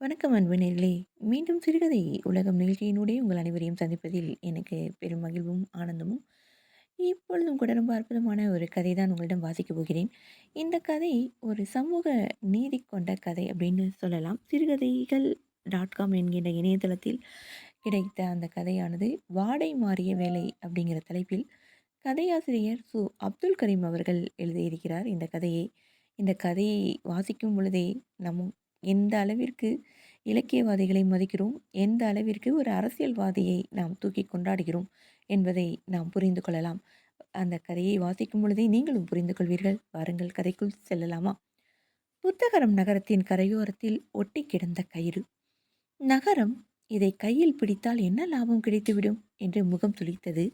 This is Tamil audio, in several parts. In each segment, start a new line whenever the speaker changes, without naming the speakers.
வணக்கம் அன்பு நேர்களே மீண்டும் சிறுகதை உலகம் நிகழ்ச்சியினுடைய உங்கள் அனைவரையும் சந்திப்பதில் எனக்கு பெரும் மகிழ்வும் ஆனந்தமும். இப்பொழுதும் கூட ரொம்ப அற்புதமான ஒரு கதை தான் உங்களிடம் வாசிக்கப் போகிறேன். இந்த கதை ஒரு சமூக நீதி கொண்ட கதை அப்படின்னு சொல்லலாம். சிறுகதைகள் டாட் காம் என்கின்ற இணையதளத்தில் கிடைத்த அந்த கதையானது வாடை மாறிய வேலை அப்படிங்கிற தலைப்பில் கதையாசிரியர் சு. அப்துல் கரீம் அவர்கள் எழுதியிருக்கிறார் இந்த கதையை. இந்த கதையை வாசிக்கும் பொழுதே நம் எந்த அளவிற்கு இலக்கியவாதிகளை மதிக்கிறோம் எந்த அளவிற்கு ஒரு அரசியல்வாதியை நாம் தூக்கி கொண்டாடுகிறோம் என்பதை நாம் புரிந்து கொள்ளலாம். அந்த கதையை வாசிக்கும் பொழுதே நீங்களும் புரிந்து கொள்வீர்கள். வாருங்கள் கதைக்குள் செல்லலாமா? புத்தகரம் நகரத்தின் கரையோரத்தில் ஒட்டி கிடந்த கயிறு. நகரம் இதை கையில் பிடித்தால் என்ன லாபம் கிடைத்துவிடும்? என்று முகம் துளித்தது.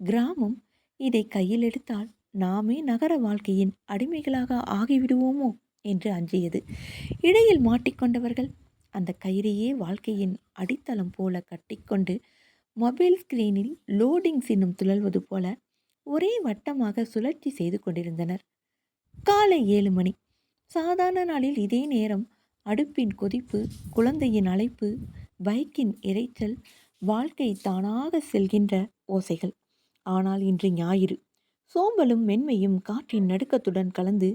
கிராமம் இதை கையில் எடுத்தால் நாமே நகர வாழ்க்கையின் அடிமைகளாக ஆகிவிடுவோமோ? என்று அஞ்சியது. இடையில் மாட்டிக்கொண்டவர்கள் அந்த கயிறையே வாழ்க்கையின் அடித்தளம் போல கட்டிக்கொண்டு மொபைல் ஸ்கிரீனில் லோடிங் சின்னம் துழல்வது போல ஒரே வட்டமாக சுழற்சி செய்து கொண்டிருந்தனர். காலை ஏழு மணி. சாதாரண நாளில் இதே நேரம் அடுப்பின் கொதிப்பு குழந்தையின் அழைப்பு பைக்கின் இறைச்சல் வாழ்க்கை தானாக செல்கின்ற ஓசைகள். ஆனால் இன்று ஞாயிறு. சோம்பலும் மென்மையும் காற்றின் நடுக்கத்துடன் கலந்து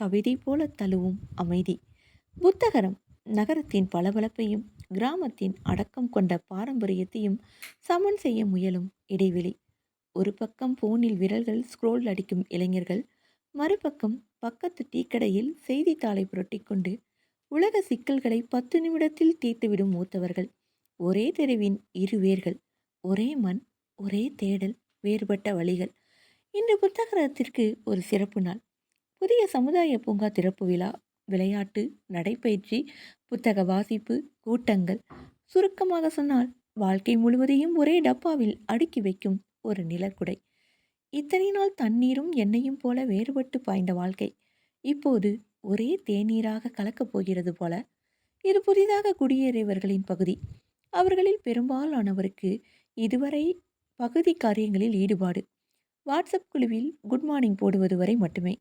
கவிதை போல தழுவும் அமைதி. புத்தகரம் நகரத்தின் பளபளப்பையும் கிராமத்தின் அடக்கம் கொண்ட பாரம்பரியத்தையும் சமன் செய்ய முயலும் இடைவெளி. ஒரு பக்கம் போனில் விரல்கள் ஸ்க்ரோல் அடிக்கும் இளைஞர்கள் மறுபக்கம் பக்கத்து டீக்கடையில் செய்தித்தாளை புரட்டிக்கொண்டு உலக சிக்கல்களை பத்து நிமிடத்தில் தீர்த்துவிடும் மூத்தவர்கள். ஒரே தெருவின் இரு வேர்கள் ஒரே மண் ஒரே தேடல் வேறுபட்ட வழிகள். இன்று புத்தகத்திற்கு ஒரு சிறப்பு நாள். புதிய சமுதாய பூங்கா திறப்பு விழா விளையாட்டு நடைப்பயிற்சி புத்தக வாசிப்பு கூட்டங்கள். சுருக்கமாக சொன்னால் வாழ்க்கை முழுவதையும் ஒரே டப்பாவில் அடுக்கி வைக்கும் ஒரு நிலக்குடை. இத்தனை நாள் தண்ணீரும் எண்ணெயும் போல வேறுபட்டு பாய்ந்த வாழ்க்கை. இப்போது ஒரே தேநீராக கலக்கப் போகிறது போல. இது புதிதாக குடியேறியவர்களின் பகுதி. அவர்களில் பெரும்பாலானவருக்கு இதுவரை பகுதி காரியங்களில் ஈடுபாடு. வாட்ஸ்அப் குழுவில் குட் மார்னிங் போடுவது வரை மட்டுமே.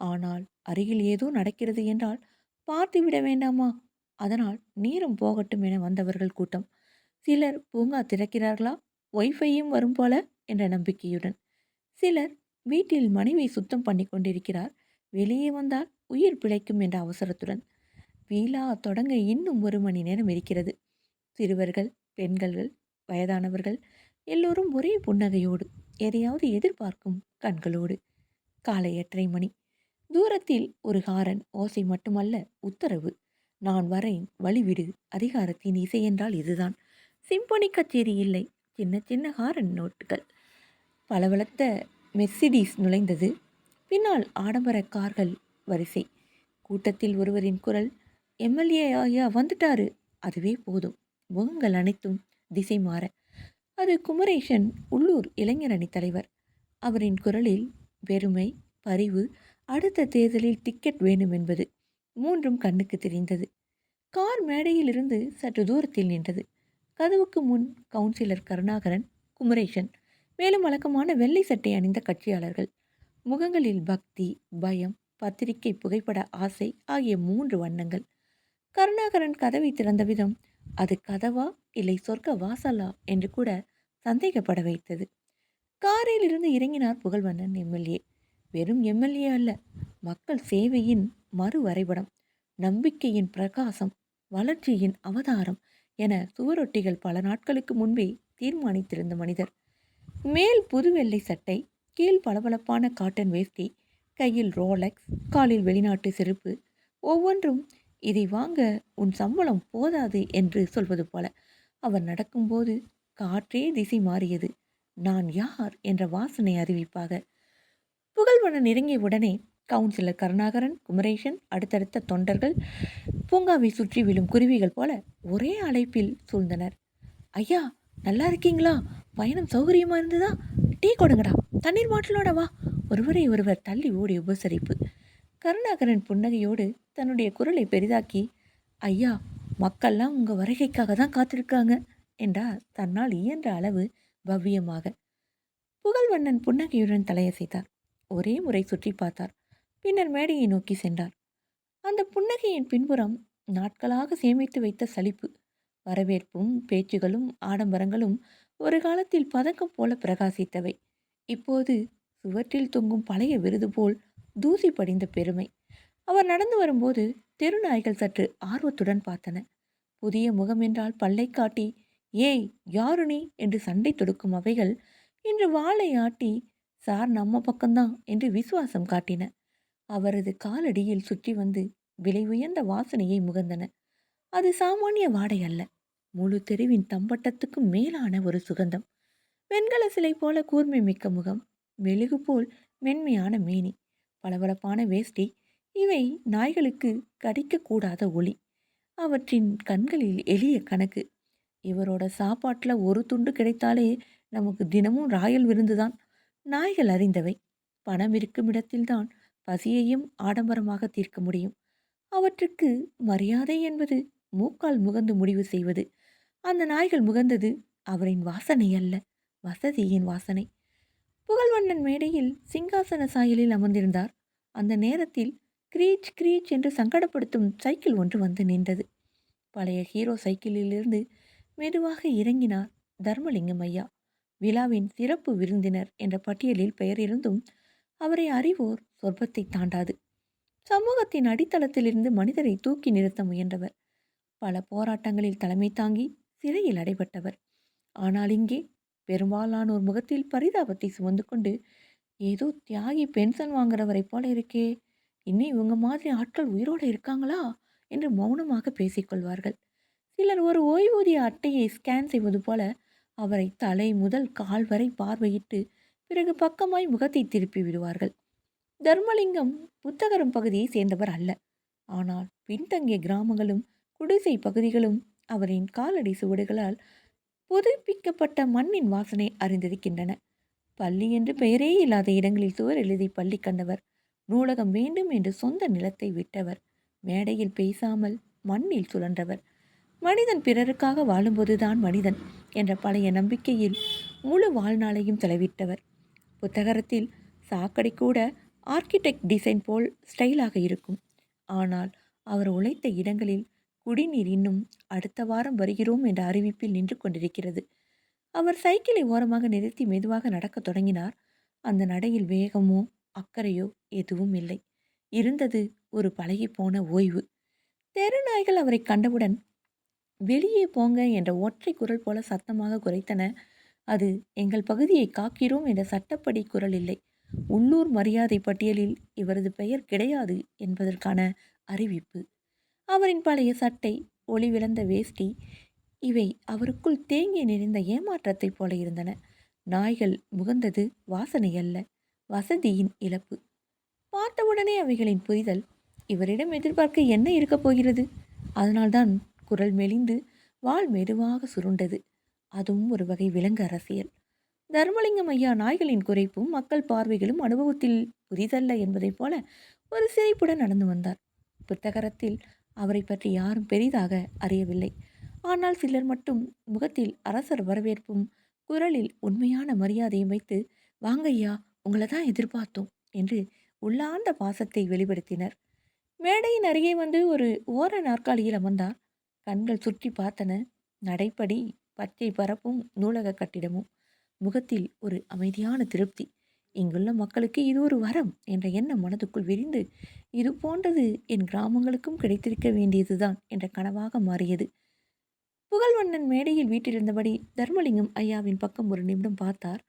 ஆனால் அருகில் ஏதோ நடக்கிறது என்றால் பார்த்துவிட வேண்டாமா? அதனால் நேரம் போகட்டும் என வந்தவர்கள் கூட்டம். சிலர் பூங்கா திறக்கிறார்களா? ஒய்ஃபையும் வரும் போல என்ற நம்பிக்கையுடன். சிலர் வீட்டில் மனைவி சுத்தம் பண்ணி கொண்டிருக்கிறார். வெளியே வந்தால் உயிர் பிழைக்கும் என்ற அவசரத்துடன். வீலா தொடங்க இன்னும் ஒரு மணி நேரம் இருக்கிறது. சிறுவர்கள் பெண்கள் வயதானவர்கள் எல்லோரும் ஒரே புன்னகையோடு எதையாவது எதிர்பார்க்கும் கண்களோடு. காலை எட்டரை மணி. தூரத்தில் ஒரு ஹாரன் ஓசை மட்டுமல்ல உத்தரவு. நான் வரேன் வழிவிடு. அதிகாரத்தின் இசை என்றால் இதுதான். சிம்பொனி கச்சேரி இல்லை. சின்ன சின்ன ஹாரன் நோட்டுகள். பளபளத்த மெர்சிடிஸ் நுழைந்தது. பின்னால் ஆடம்பர கார்கள் வரிசை. கூட்டத்தில் ஒருவரின் குரல் எம்எல்ஏ ஐயா வந்துட்டாரு. அதுவே போதும். முகங்கள் அனைத்தும் திசை மாற. அது குமரேஷன் உள்ளூர் இளைஞரணி தலைவர். அவரின் குரலில் வெறுமை பரிவு அடுத்த தேர்தலில் டிக்கெட் வேண்டும் என்பது மூன்றும் கண்ணுக்கு தெரிந்தது. கார் மேடையிலிருந்து சற்று தூரத்தில் நின்றது. கதவுக்கு முன் கவுன்சிலர் கருணாகரன் குமரேஷன் மேலும் வழக்கமான வெள்ளை சட்டை அணிந்த கட்சியாளர்கள். முகங்களில் பக்தி பயம் பத்திரிகை புகைப்பட ஆசை ஆகிய மூன்று வண்ணங்கள். கருணாகரன் கதவை திறந்த விதம் அது கதவா இல்லை சொர்க்க வாசலா என்று கூட சந்தேகப்பட வைத்தது. காரில் இருந்து இறங்கினார் புகழ்வண்ணன் எம்எல்ஏ. வெறும் எம்எல்ஏ அல்ல மக்கள் சேவையின் மறு வரைபடம் நம்பிக்கையின் பிரகாசம் வளர்ச்சியின் அவதாரம் என சுவரொட்டிகள் பல நாட்களுக்கு முன்பே தீர்மானித்திருந்த மனிதர். மேல் புது வெள்ளை சட்டை கீழ் பளபளப்பான காட்டன் வேஷ்டி கையில் ரோலக்ஸ் காலில் வெளிநாட்டு செருப்பு ஒவ்வொன்றும் இதை வாங்க உன் சம்பளம் போதாது என்று சொல்வது போல அவர் நடக்கும்போது காற்றே திசை மாறியது. நான் யார்? என்ற வாசனை அறிவிப்பாக புகழ்வனன் இறங்கிய உடனே கவுன்சிலர் கருணாகரன் குமரேஷன் அடுத்தடுத்த தொண்டர்கள் பூங்காவை சுற்றி விழும் குருவிகள் போல ஒரே அழைப்பில் சூழ்ந்தனர். ஐயா நல்லா இருக்கீங்களா? பயணம் சௌகரியமா இருந்ததா? டீ கொடுங்கடா. தண்ணீர் மாட்டலோட வா. ஒருவரை ஒருவர் தள்ளி ஓடி உபசரிப்பு. கருணாகரன் புன்னகையோடு தன்னுடைய குரலை பெரிதாக்கி ஐயா மக்கள்லாம் உங்கள் வருகைக்காக தான் காத்திருக்காங்க என்றார். தன்னால் இயன்ற அளவு பவ்யமாக. புகழ்வண்ணன் புன்னகையுடன் தலையசைத்தார். ஒரே முறை சுற்றி பார்த்தார். பின்னர் மேடையை நோக்கி சென்றார். அந்த புன்னகையின் பின்புறம் நாட்களாக சேமித்து வைத்த சலிப்பு வரவேற்பும் பேச்சுகளும் ஆடம்பரங்களும் ஒரு காலத்தில் பதக்கம் போல பிரகாசித்தவை. இப்போது சுவற்றில் தொங்கும் பழைய விருது போல் தூசி படிந்த பெருமை. அவர் நடந்து வரும்போது தெருநாய்கள் சற்று ஆர்வத்துடன் பார்த்தன. புதிய முகம் என்றால் பல்லை காட்டி ஏய் யாரு நீ? என்று சண்டை தொடுக்கும் அவைகள் இன்று வாளை ஆட்டி சார் நம்ம பக்கம்தான் என்று விசுவாசம் காட்டின. அவரது காலடியில் சுற்றி வந்து விலை உயர்ந்த வாசனையை முகந்தன. அது சாமானிய வாடை அல்ல. முழு தெருவின் தம்பட்டத்துக்கும் மேலான ஒரு சுகந்தம். வெண்கல சிலை போல கூர்மை மிக்க முகம். மெழுகு போல் மென்மையான மேனி. பளபளப்பான வேஷ்டி. இவை நாய்களுக்கு கடிக்கக்கூடாத ஒளி. அவற்றின் கண்களில் எளிய கணக்கு. இவரோட சாப்பாட்டில் ஒரு துண்டு கிடைத்தாலே நமக்கு தினமும் ராயல் விருந்துதான். நாய்கள் அறிந்தவை. பணம் இருக்கும் இடத்தில்தான் பசியையும் ஆடம்பரமாக தீர்க்க முடியும். அவற்றுக்கு மரியாதை என்பது மூக்கால் முகந்து முடிவு செய்வது. அந்த நாய்கள் முகந்தது அவரின் வாசனை அல்ல வசதியின் வாசனை. புகழ்வண்ணன் மேடையில் சிங்காசன சாயலில் அமர்ந்திருந்தார். அந்த நேரத்தில் கிரீச் கிரீச் என்று சங்கடப்படுத்தும் சைக்கிள் ஒன்று வந்து நின்றது. பழைய ஹீரோ சைக்கிளிலிருந்து மெதுவாக இறங்கினார் தர்மலிங்கம் ஐயா. விழாவின் சிறப்பு விருந்தினர் என்ற பட்டியலில் பெயர் இருந்தும் அவரை அறிவோர் சொர்க்கத்தை தாண்டாது. சமூகத்தின் அடித்தளத்திலிருந்து மனிதரை தூக்கி நிறுத்த முயன்றவர். பல போராட்டங்களில் தலைமை தாங்கி சிறையில் அடைபட்டவர். ஆனால் இங்கே பெரும்பாலானோர் முகத்தில் பரிதாபத்தை சுமந்து கொண்டு ஏதோ தியாகி பென்ஷன் வாங்குறவரை போல இருக்கே இன்னும் இவங்க மாதிரி ஆட்கள் உயிரோடு இருக்காங்களா? என்று மௌனமாக பேசிக்கொள்வார்கள். சிலர் ஒரு ஓய்வூதிய அட்டையை ஸ்கேன் செய்வது போல அவரை தலை முதல் கால் வரை பார்வையிட்டு பிறகு பக்கமாய் முகத்தை திருப்பி விடுவார்கள். தர்மலிங்கம் புத்தகரம் பகுதியை சேர்ந்தவர் அல்ல. ஆனால் பின்தங்கிய கிராமங்களும் குடிசை பகுதிகளும் அவரின் காலடி சுவடுகளால் புதுப்பிக்கப்பட்ட மண்ணின் வாசனை அறிந்திருக்கின்றன. பள்ளி என்று பெயரே இல்லாத இடங்களில் சுவர் எழுதி பள்ளி கண்டவர் நூலகம் வேண்டும் என்று சொந்த நிலத்தை விட்டவர் மேடையில் பேசாமல் மண்ணில் சுழன்றவர் மனிதன் பிறருக்காக வாழும்போதுதான் மனிதன் என்ற பழைய நம்பிக்கையில் முழு வாழ்நாளையும் செலவிட்டவர். புத்தகரத்தில் சாக்கடை கூட ஆர்கிடெக்ட் டிசைன் போல் ஸ்டைலாக இருக்கும். ஆனால் அவர் உழைத்த இடங்களில் குடிநீர் இன்னும் அடுத்த வாரம் வருகிறோம் என்ற அறிவிப்பில் நின்று கொண்டிருக்கிறது. அவர் சைக்கிளை ஓரமாக நிறுத்தி மெதுவாக நடக்கத் தொடங்கினார். அந்த நடையில் வேகமோ அக்கறையோ எதுவும் இல்லை. இருந்தது ஒரு பழகி போன ஓய்வு தெருநாய்கள் அவரை கண்டவுடன் வெளியே போங்க என்ற ஒற்றை குரல் போல சத்தமாக குறைத்தன. அது எங்கள் பகுதியை காக்கிறோம் என்ற சட்டப்படி குரல் இல்லை. உள்ளூர் மரியாதை பட்டியலில் இவரது பெயர் கிடையாது என்பதற்கான அறிவிப்பு. அவரின் பழைய சட்டை ஒளி விளந்த வேஷ்டி இவை அவருக்குள் தேங்கி நிறைந்த ஏமாற்றத்தைப் போல இருந்தன. நாய்கள் முகந்தது வாசனை அல்ல வசதியின் இழப்பு. பார்த்தவுடனே அவைகளின் புரிதல் இவரிடம் எதிர்பார்க்க என்ன இருக்கப் போகிறது? அதனால்தான் குரல் மெலிந்து வாள் மெதுவாக சுருண்டது. அதுவும் ஒரு வகை விலங்கு அரசியல். தர்மலிங்கம் ஐயா நாய்களின் குறைப்பும் மக்கள் பார்வைகளும் அனுபவத்தில் புதிதல்ல என்பதைப் போல ஒரு சிரிப்புடன் நடந்து வந்தார். புத்தகரத்தில் அவரை பற்றி யாரும் பெரிதாக அறியவில்லை. ஆனால் சிலர் மட்டும் முகத்தில் அரசர் வரவேற்பும் குரலில் உண்மையான மரியாதையும் வைத்து வாங்க ஐயா உங்களை தான் எதிர்பார்த்தோம் என்று உள்ளார்ந்த பாசத்தை வெளிப்படுத்தினர். மேடையின் அருகே வந்து ஒரு ஓர நாற்காலியில் அமர்ந்தார். கண்கள் சுற்றி பார்த்தன. நடைப்படி பச்சை பரப்பும் நூலக கட்டிடமும். முகத்தில் ஒரு அமைதியான திருப்தி. இங்குள்ள மக்களுக்கு இது ஒரு வரம் என்ற எண்ணம் மனதுக்குள் விரிந்து இது போன்றது என் கிராமங்களுக்கும் கிடைத்திருக்க வேண்டியதுதான் என்ற கனவாக மாறியது. புகழ்வண்ணன் மேடையில் வீட்டிலிருந்தபடி தர்மலிங்கம் ஐயாவின் பக்கம் ஒரு நிமிடம் பார்த்தார்.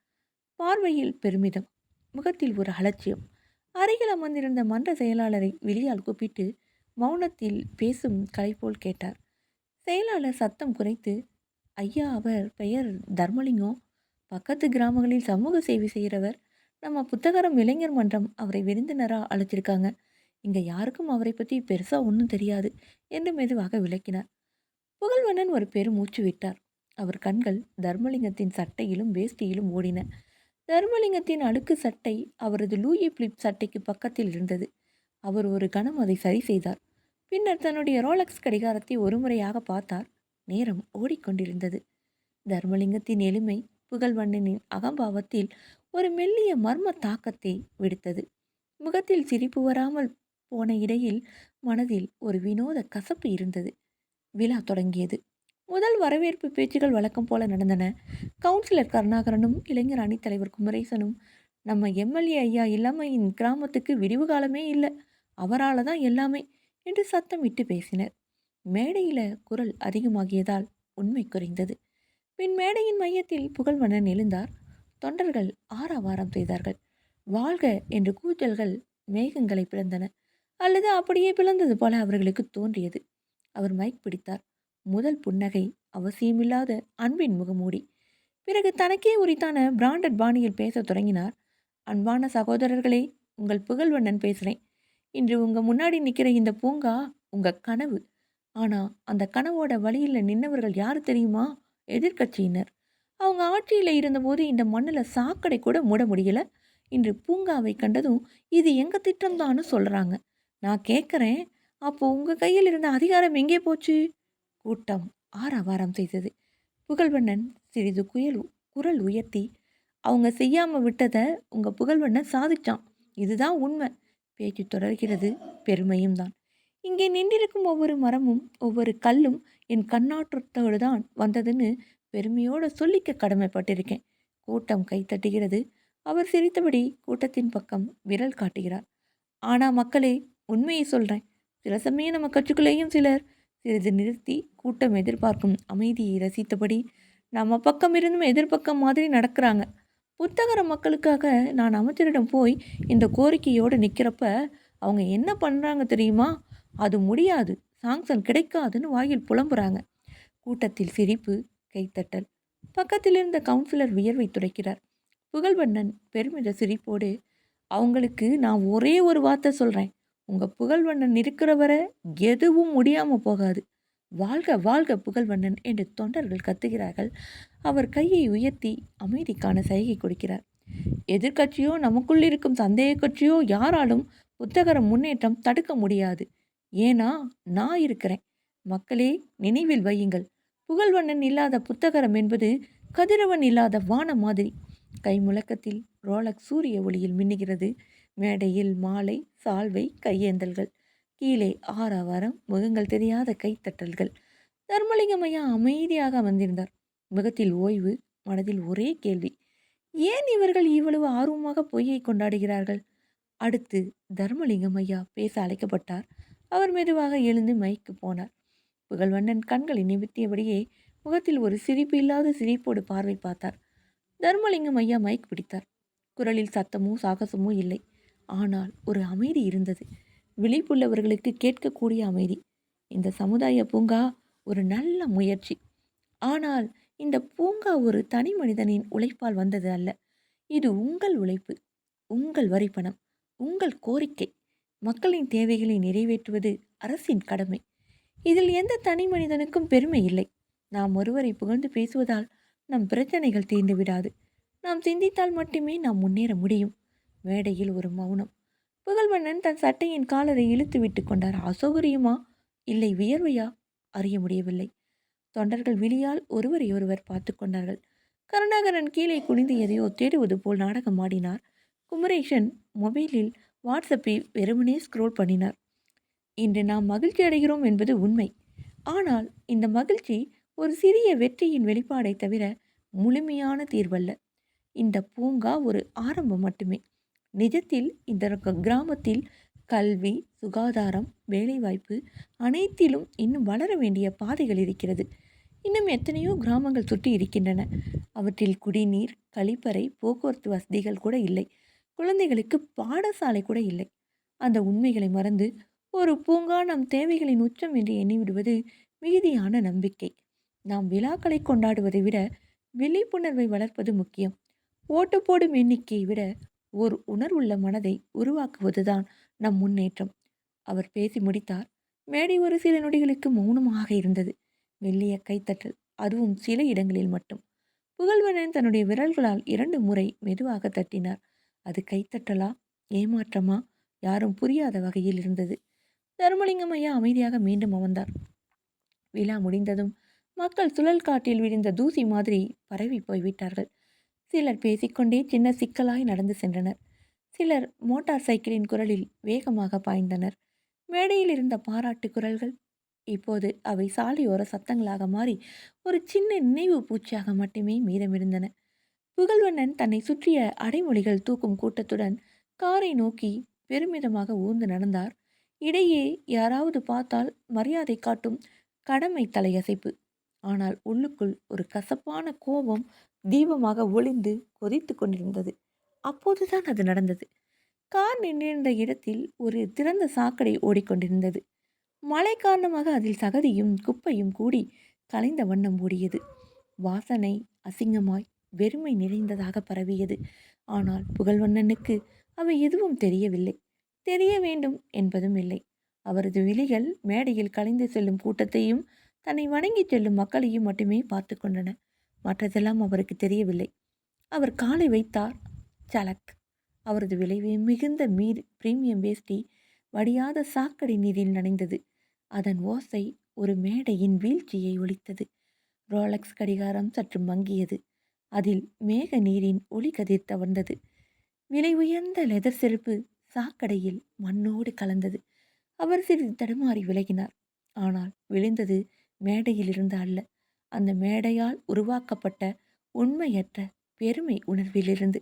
பார்வையில் பெருமிதம் முகத்தில் ஒரு அலட்சியம். அருகில் அமர்ந்திருந்த மன்ற செயலாளரை வெளியால் கூப்பிட்டு மௌனத்தில் பேசும் கலை போல் கேட்டார். செயலாளர் சத்தம் குறைத்து ஐயா அவர் பெயர் தர்மலிங்கம். பக்கத்து கிராமங்களில் சமூக சேவை செய்கிறவர் நம்ம புத்தகரம் இளைஞர் மன்றம் அவரை விருந்தினராக அழைச்சிருக்காங்க இங்கே யாருக்கும் அவரை பற்றி பெருசாக ஒன்றும் தெரியாது என்று மெதுவாக விளக்கினார். புகழ்வண்ணன் ஒரு பெரும் மூச்சு விட்டார். அவர் கண்கள் தர்மலிங்கத்தின் சட்டையிலும் வேஷ்டியிலும் ஓடின. தர்மலிங்கத்தின் அழுக்கு சட்டை அவரது லூயி பிளிப் சட்டைக்கு பக்கத்தில் இருந்தது. அவர் ஒரு கணம் அதை சரி செய்தார். பின்னர் தன்னுடைய ரோலக்ஸ் கடிகாரத்தை ஒருமுறையாக பார்த்தார். நேரம் ஓடிக்கொண்டிருந்தது. தர்மலிங்கத்தின் எளிமை புகழ்வண்ணனின் அகம்பாவத்தில் ஒரு மெல்லிய மர்ம தாக்கத்தை விடுத்தது. முகத்தில் சிரிப்பு வராமல் போன இடையில் மனதில் ஒரு வினோத கசப்பு இருந்தது. விழா தொடங்கியது. முதல் வரவேற்பு பேச்சுகள் வழக்கம் போல நடந்தன. கவுன்சிலர் கருணாகரனும் இளைஞர் அணித்தலைவர் குமரேசனும் நம்ம எம்எல்ஏ ஐயா இல்லாமல் இந்த கிராமத்துக்கு விடிவு காலமே இல்லை. அவரால் தான் எல்லாமே என்று சத்தமிட்டு பேசினர். மேடையில் குரல் அதிகமாகியதால் உண்மை குறைந்தது. பின் மேடையின் மையத்தில் புகழ்வண்ணன் எழுந்தார். தொண்டர்கள் ஆரவாரம் செய்தார்கள். வாழ்க என்று கூச்சல்கள் மேகங்களை பிளந்தன. அல்லது அப்படியே பிளந்தது போல அவர்களுக்கு தோன்றியது. அவர் மைக் பிடித்தார். முதல் புன்னகை அவசியமில்லாத அன்பின் முகமூடி. பிறகு தனக்கே உரித்தான பிராண்டட் பாணியில் பேசத் தொடங்கினார். அன்பான சகோதரர்களே உங்கள் புகழ்வண்ணன் பேசுகிறேன். இன்று உங்கள் முன்னாடி நிற்கிற இந்த பூங்கா உங்கள் கனவு. ஆனால் அந்த கனவோட வழியில் நின்னவர்கள் யார் தெரியுமா? எதிர்க்கட்சியினர். அவங்க ஆட்சியில் இருந்தபோது இந்த மண்ணில் சாக்கடை கூட மூட முடியல. இன்று பூங்காவை கண்டதும் இது எங்கள் திட்டம்தான்னு சொல்கிறாங்க நான் கேட்குறேன் அப்போ உங்கள் கையில் இருந்த அதிகாரம் எங்கே போச்சு? கூட்டம் ஆரவாரம் செய்தது. புகழ்வண்ணன் சிறிது குயல் குரல் உயர்த்தி அவங்க செய்யாமல் விட்டதை உங்கள் புகழ்வண்ணன் சாதிச்சான். இதுதான் உண்மை. பேச்சு தொடர்கிறது பெருமையும் தான் இங்கே நின்றிருக்கும் ஒவ்வொரு மரமும் ஒவ்வொரு கல்லும் என் கண்ணாற்றத்தோடு தான் வந்ததுன்னு பெருமையோடு சொல்லிக்க கடமைப்பட்டிருக்கேன். கூட்டம் கைத்தட்டுகிறது அவர் சிரித்தபடி கூட்டத்தின் பக்கம் விரல் காட்டுகிறார். ஆனால் மக்களே உண்மையை சொல்கிறேன் சில சமயம் நம்ம கட்சிக்குள்ளேயும் சிலர் சிறிது நிறுத்தி கூட்டம் எதிர்பார்க்கும் அமைதியை ரசித்தபடி நம்ம பக்கம் இருந்தும் எதிர்பக்கம் மாதிரி நடக்கிறாங்க. புத்தகர மக்களுக்காக நான் அமைச்சரிடம் போய் இந்த கோரிக்கையோடு நிற்கிறப்ப அவங்க என்ன பண்ணுறாங்க தெரியுமா? அது முடியாது. சாங்ஷன் கிடைக்காதுன்னு வாயில் புலம்புறாங்க. கூட்டத்தில் சிரிப்பு கைத்தட்டல். பக்கத்தில் இருந்த கவுன்சிலர் வியர்வை துடைக்கிறார். புகழ்வண்ணன் பெருமித சிரிப்போடு அவங்களுக்கு நான் ஒரே ஒரு வார்த்தை சொல்கிறேன் உங்கள் புகழ்வண்ணன் இருக்கிற வரை எதுவும் முடியாமல் போகாது. வாழ்க வாழ்க புகழ்வண்ணன் என்று தொண்டர்கள் கத்துகிறார்கள். அவர் கையை உயர்த்தி அமைதிக்கான சைகை கொடுக்கிறார். எதிர்கட்சியோ நமக்குள் இருக்கும் சந்தேக கட்சியோ யாராலும் புத்தகர முன்னேற்றம் தடுக்க முடியாது. ஏன்னா நான் இருக்கிறேன். மக்களே நினைவில் வையுங்கள். புகழ்வண்ணன் இல்லாத புத்தகரம் என்பது கதிரவன் இல்லாத வான மாதிரி. கை முழக்கத்தில் ரோலக் சூரிய ஒளியில் மின்னுகிறது. மேடையில் மாலை சால்வை கையேந்தல்கள். கீழே ஆறாவாரம் முகங்கள் தெரியாத கைத்தட்டல்கள். தர்மலிங்கமையா அமைதியாக வந்திருந்தார் முகத்தில் ஓய்வு மனதில் ஒரே கேள்வி ஏன் இவர்கள் இவ்வளவு ஆர்வமாக பொய்யை கொண்டாடுகிறார்கள்? அடுத்து தர்மலிங்கம் ஐயா பேச அழைக்கப்பட்டார். அவர் மெதுவாக எழுந்து மைக்கு போனார். புகழ்வண்ணன் கண்களை நிமித்தியபடியே முகத்தில் ஒரு சிரிப்பு இல்லாத சிரிப்போடு பார்வை பார்த்தார். தர்மலிங்கம் ஐயா மைக் பிடித்தார். குரலில் சத்தமோ சாகசமோ இல்லை. ஆனால் ஒரு அமைதி இருந்தது. விழிப்புள்ளவர்களுக்கு கேட்கக்கூடிய அமைதி. இந்த சமுதாய பூங்கா ஒரு நல்ல முயற்சி. ஆனால் இந்த பூங்கா ஒரு தனி மனிதனின் உழைப்பால் வந்தது அல்ல. இது உங்கள் உழைப்பு உங்கள் வரிப்பணம் உங்கள் கோரிக்கை. மக்களின் தேவைகளை நிறைவேற்றுவது அரசின் கடமை. இதில் எந்த தனி மனிதனுக்கும் பெருமை இல்லை. நாம் ஒருவரை புகழ்ந்து பேசுவதால் நம் பிரச்சனைகள் தீர்ந்து விடாது நாம் சிந்தித்தால் மட்டுமே நாம் முன்னேற முடியும். மேடையில் ஒரு மௌனம் புகழ்வண்ணன் தன் சட்டையின் காலரை இழுத்து விட்டு கொண்டார். அசௌகரியமா? இல்லை வியர்வையா? அறிய முடியவில்லை தொண்டர்கள் விழியால் ஒருவரை ஒருவர் பார்த்து கொண்டார்கள். கருணாகரன் கீழே குனிந்து எதையோ தேடுவது போல் நாடகம் ஆடினார். குமரேஷன் மொபைலில் வாட்ஸ்அப்பை வெறுமனே ஸ்க்ரோல் பண்ணினார். இன்று நாம் மகிழ்ச்சி அடைகிறோம் என்பது உண்மை. ஆனால் இந்த மகிழ்ச்சி ஒரு சிறிய வெற்றியின் வெளிப்பாடை தவிர முழுமையான தீர்வல்ல. இந்த பூங்கா ஒரு ஆரம்பம் மட்டுமே. நிஜத்தில் இந்த கிராமத்தில் கல்வி சுகாதாரம் வேலைவாய்ப்பு அனைத்திலும் இன்னும் வளர வேண்டிய பாதைகள் இருக்கிறது. இன்னும் எத்தனையோ கிராமங்கள் சுற்றி இருக்கின்றன. அவற்றில் குடிநீர் கழிப்பறை போக்குவரத்து வசதிகள் கூட இல்லை. குழந்தைகளுக்கு பாடசாலை கூட இல்லை. அந்த உண்மைகளை மறந்து ஒரு பூங்கா நம் தேவைகளின் உச்சம் என்று எண்ணிவிடுவது மிகுதியான நம்பிக்கை. நாம் விழாக்களை கொண்டாடுவதை விட விழிப்புணர்வை வளர்ப்பது முக்கியம். ஓட்டு போடும் எண்ணிக்கையை விட ஓர் உணர்வுள்ள மனதை உருவாக்குவதுதான் நம் முன்னேற்றம். அவர் பேசி முடித்தார். மேடை ஒரு சில நொடிகளுக்கு மௌனமாக இருந்தது. மெல்லிய கைத்தட்டல் அதுவும் சில இடங்களில் மட்டும். புகழ்வனன் தன்னுடைய விரல்களால் இரண்டு முறை மெதுவாக தட்டினார். அது கைத்தட்டலா ஏமாற்றமா யாரும் புரியாத வகையில் இருந்தது. தருமலிங்கம் ஐயா அமைதியாக மீண்டும் அமர்ந்தார். விழா முடிந்ததும் மக்கள் சுழல் காட்டில் விழுந்த தூசி மாதிரி பரவி போய்விட்டார்கள். சிலர் பேசிக்கொண்டே சின்ன சிக்கலாய் நடந்து சென்றனர். சிலர் மோட்டார் சைக்கிளின் குரலில் வேகமாக பாய்ந்தனர். மேடையில் இருந்த பாராட்டு குரல்கள். இப்போது அவை சாலையோர சத்தங்களாக மாறி ஒரு சின்ன நினைவு பூச்சியாக மட்டுமே மீதமிருந்தன. புகழ்வண்ணன் தன்னை சுற்றிய அடைமொழிகள் தூக்கும் கூட்டத்துடன் காரை நோக்கி பெருமிதமாக ஊர்ந்து நடந்தார். இடையே யாராவது பார்த்தால் மரியாதை காட்டும் கடமை தலையசைப்பு. ஆனால் உள்ளுக்குள் ஒரு கசப்பான கோபம் தீபமாக ஒளிந்து கொதித்து கொண்டிருந்தது. அப்போதுதான் அது நடந்தது. கார் நின்றிருந்த இடத்தில் ஒரு திறந்த சாக்கடை ஓடிக்கொண்டிருந்தது. மழை காரணமாக அதில் சகதியும் குப்பையும் கூடி கலைந்த வண்ணம் ஓடியது. வாசனை அசிங்கமாய் வெறுமை நிறைந்ததாக பரவியது. ஆனால் புகழ்வண்ணனுக்கு அவை எதுவும் தெரியவில்லை. தெரிய வேண்டும் என்பதும் இல்லை. அவரது விழிகள் மேடையில் கலைந்து செல்லும் கூட்டத்தையும் தன்னை வணங்கிச் செல்லும் மக்களையும் மட்டுமே பார்த்து கொண்டன. மற்றதெல்லாம் அவருக்கு தெரியவில்லை. அவர் காலை வைத்தார். சலக். அவரது விளைவு மிகுந்த மீர் பிரீமியம் வேஷ்டி வடியாத சாக்கடை நீரில் நனைந்தது. அதன் ஓசை ஒரு மேடையின் வீழ்ச்சியை ஒலித்தது. ரோலக்ஸ் கடிகாரம் சற்று மங்கியது. அதில் மேக நீரின் ஒளி கதிர் தவழ்ந்தது. விலை உயர்ந்த லெதர் செருப்பு சாக்கடையில் மண்ணோடு கலந்தது. அவர் சிறிது தடுமாறி விலகினார். ஆனால் விழுந்தது மேடையிலிருந்து அல்ல. அந்த மேடையால் உருவாக்கப்பட்ட உண்மையற்ற பெருமை உணர்விலிருந்து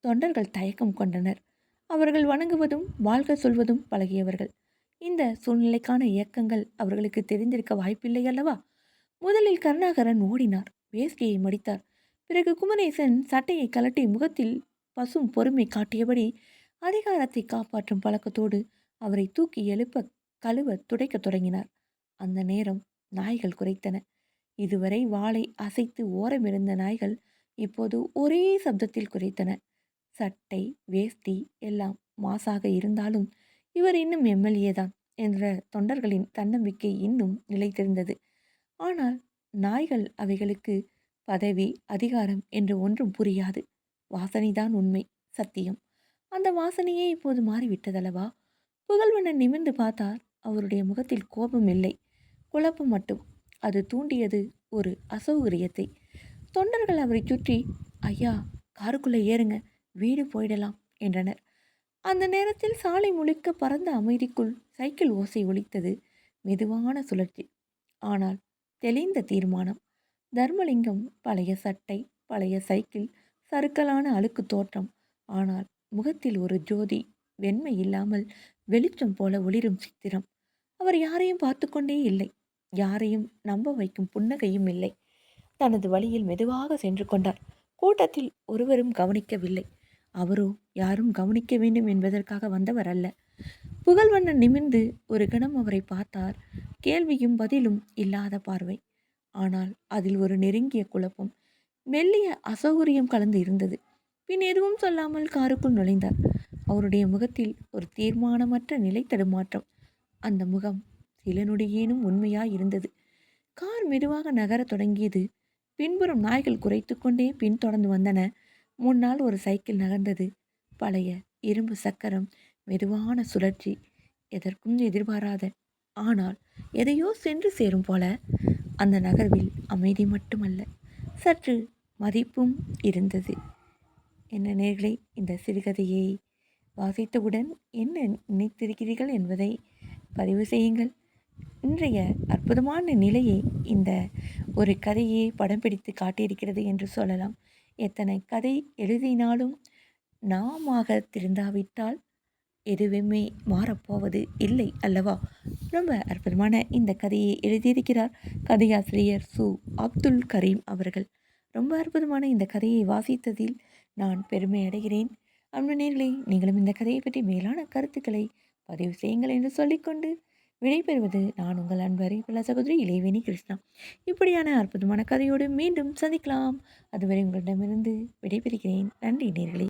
தொண்டர்கள் தயக்கம் கொண்டனர். அவர்கள் வணங்குவதும் வாழ்க சொல்வதும் பழகியவர்கள். இந்த சூழ்நிலைக்கான இயக்கங்கள் அவர்களுக்கு தெரிந்திருக்க வாய்ப்பில்லை அல்லவா? முதலில் கருணாகரன் ஓடினார். வேஷ்டியை மடித்தார். பிறகு குமரேசன் சட்டையை கலட்டி முகத்தில் பசும் பொறுமை காட்டியபடி அதிகாரத்தை காப்பாற்றும் பழக்கத்தோடு அவரை தூக்கி எழுப்ப கழுவ துடைக்கத் தொடங்கினார். அந்த நேரம் நாய்கள் குறைத்தன இதுவரை வாளை அசைத்து ஓரமிருந்த நாய்கள் இப்போது ஒரே சப்தத்தில் குறைத்தன சட்டை வேஷ்டி எல்லாம் மாசாக இருந்தாலும் இவர் இன்னும் எம்எல்ஏ தான் என்ற தொண்டர்களின் தன்னம்பிக்கை இன்னும் நிலைத்திருந்தது. ஆனால் நாய்கள் அவைகளுக்கு பதவி அதிகாரம் என்று ஒன்றும் புரியாது. வாசனைதான் உண்மை சத்தியம். அந்த வாசனையே இப்போது மாறிவிட்டதல்லவா? புகழ்வண்ணன் நிமிர்ந்து பார்த்தார். அவருடைய முகத்தில் கோபம் இல்லை. குழப்பம் மட்டும். அது தூண்டியது ஒரு அசௌகரியத்தை. தொண்டர்கள் அவரை சுற்றி ஐயா காருக்குள்ளே ஏறுங்க வீடு போயிடலாம் என்றனர். அந்த நேரத்தில் சாலை முழுக்க பறந்த அமைதிக்குள் சைக்கிள் ஓசை ஒலித்தது மெதுவான சுழற்சி. ஆனால் தெளிந்த தீர்மானம். தர்மலிங்கம் பழைய சட்டை பழைய சைக்கிள் சறுக்கலான அழுக்கு தோற்றம். ஆனால் முகத்தில் ஒரு ஜோதி வெண்மை இல்லாமல் வெளிச்சம் போல ஒளிரும் சித்திரம். அவர் யாரையும் பார்த்து கொண்டே இல்லை. யாரையும் நம்ப வைக்கும் புன்னகையும் இல்லை. தனது வழியில் மெதுவாக சென்று கொண்டார் கூட்டத்தில் ஒருவரும் கவனிக்கவில்லை. அவரோ யாரும் கவனிக்க வேண்டும் என்பதற்காக வந்தவர் அல்ல. புகழ்வண்ணன் நிமிர்ந்து ஒரு கணம் அவரை பார்த்தார். கேள்வியும் பதிலும் இல்லாத பார்வை. ஆனால் அதில் ஒரு நெருங்கிய குழப்பம். மெல்லிய அசௌகரியம் கலந்து இருந்தது. பின் எதுவும் சொல்லாமல் காருக்குள் நுழைந்தார். அவருடைய முகத்தில் ஒரு தீர்மானமற்ற நிலை தடுமாற்றம். அந்த முகம் சில நொடியேனும் உண்மையாயிருந்தது கார் மெதுவாக நகரத் தொடங்கியது. பின்புறம் நாய்கள் குறைத்து கொண்டே பின்தொடர்ந்து வந்தன. முன்னால் ஒரு சைக்கிள் நகர்ந்தது. பழைய இரும்பு சக்கரம் மெதுவான சுழற்சி எதற்கும் எதிர்பாராத. ஆனால் எதையோ சென்று சேரும் போல. அந்த நகர்வில் அமைதி மட்டுமல்ல சற்று மதிப்பும் இருந்தது. என்ன நேர்களை இந்த சிறுகதையை வாசித்தவுடன் என்ன நினைத்திருக்கிறீர்கள் என்பதை பதிவு செய்யுங்கள். இன்றைய அற்புதமான நிலையை இந்த ஒரு கதையை படம் பிடித்து காட்டியிருக்கிறது என்று சொல்லலாம். எத்தனை கதை எழுதினாலும் நாமாக திருந்தாவிட்டால் எதுவுமே மாறப்போவது இல்லை அல்லவா? ரொம்ப அற்புதமான இந்த கதையை எழுதியிருக்கிறார் கதையாசிரியர் சு. அப்துல் கரீம் அவர்கள். ரொம்ப அற்புதமான இந்த கதையை வாசித்ததில் நான் பெருமை அடைகிறேன். அன்பு நேர்களை நீங்களும் இந்த கதையை பற்றி மேலான கருத்துக்களை பதிவு செய்யுங்கள் என்று சொல்லிக்கொண்டு விடைபெறுவது நான் உங்கள் அன்பரை பல சகோதரி இளைவேணி கிருஷ்ணா. இப்படியான அற்புதமான கதையோடு மீண்டும் சந்திக்கலாம். அதுவரை உங்களிடமிருந்து விடைபெறுகிறேன். நன்றி நேர்களே.